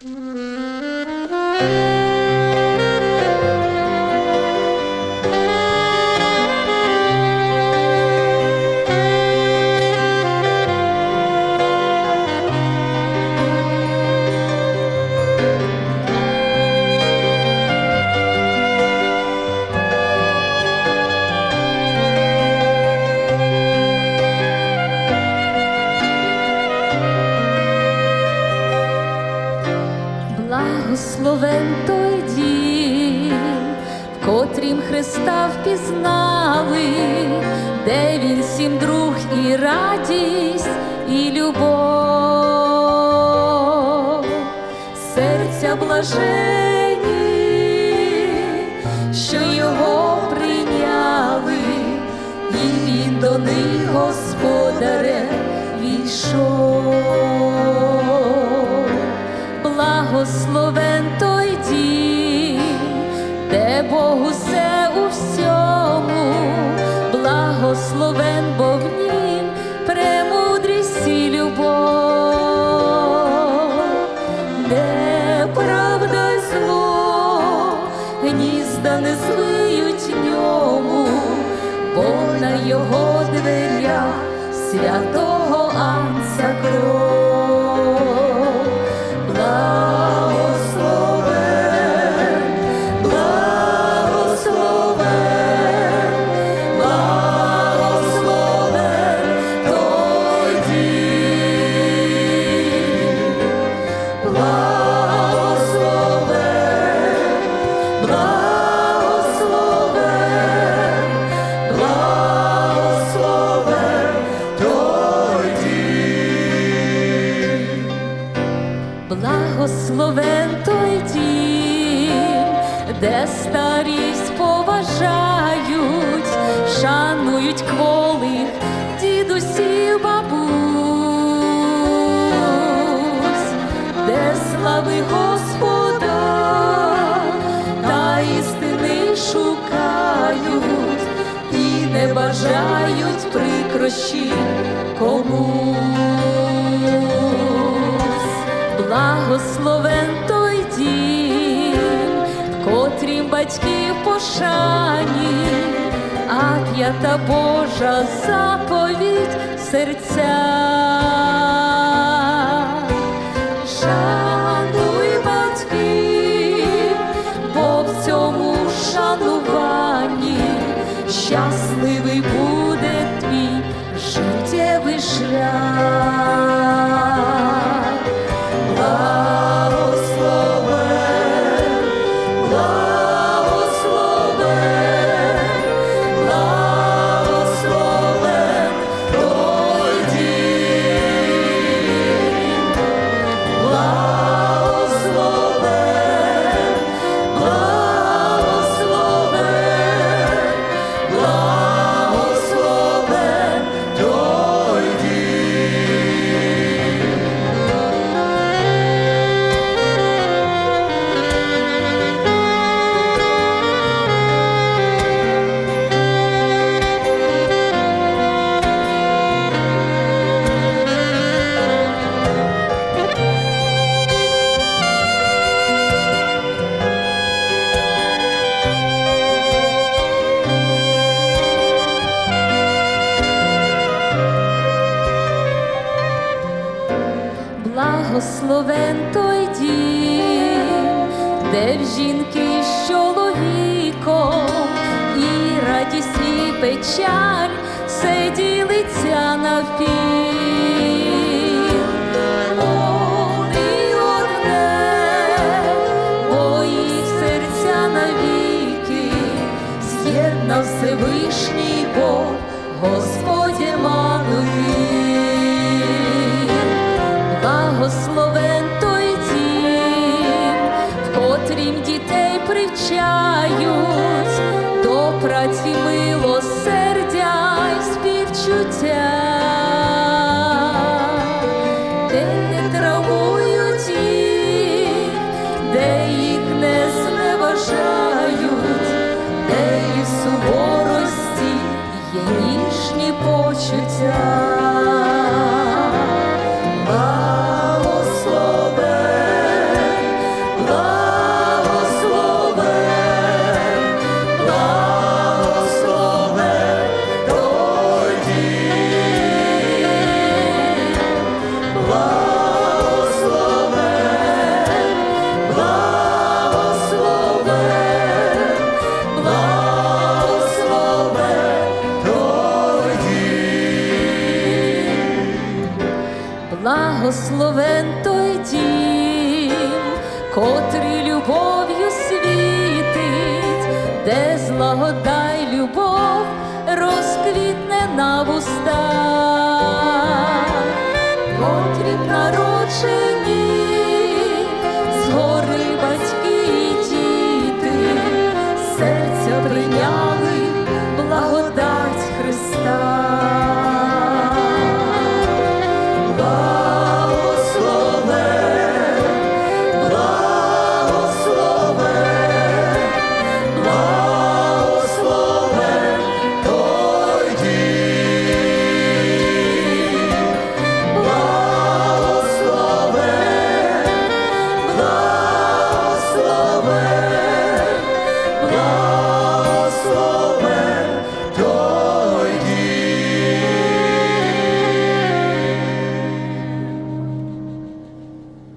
Благословен Христа впізнали, де він всім друг і радість, і любов, серця блажені, що його прийняли, і він до них господарем війшов. Благословен той дім, де Бог благословен бо в нім премудрість і любов, де правда й зло, гнізда не злиють ньому, бо на його дверях святого Анця кров. Де старість поважають, шанують кволих дідусів бабусь, де слави Господа та істини шукають і не бажають прикрощі комусь. Благословен той котрім батьків пошані, а п'ята Божа заповідь в серцях. Шануй батьків, бо в цьому шануванні щасливий буде твій життєвий шлях. Благословен той дім, де в жінки з чоловіком і радість і печаль все ділиться навпіл. Вони одне, серця навіки з'єднав Всевишній Бог, Господь Еммануїл. Благословен привчають до праці милосердя й співчуття, котрий любов'ю світить, де злагода й любов розквітне на вустах, котрі б народжені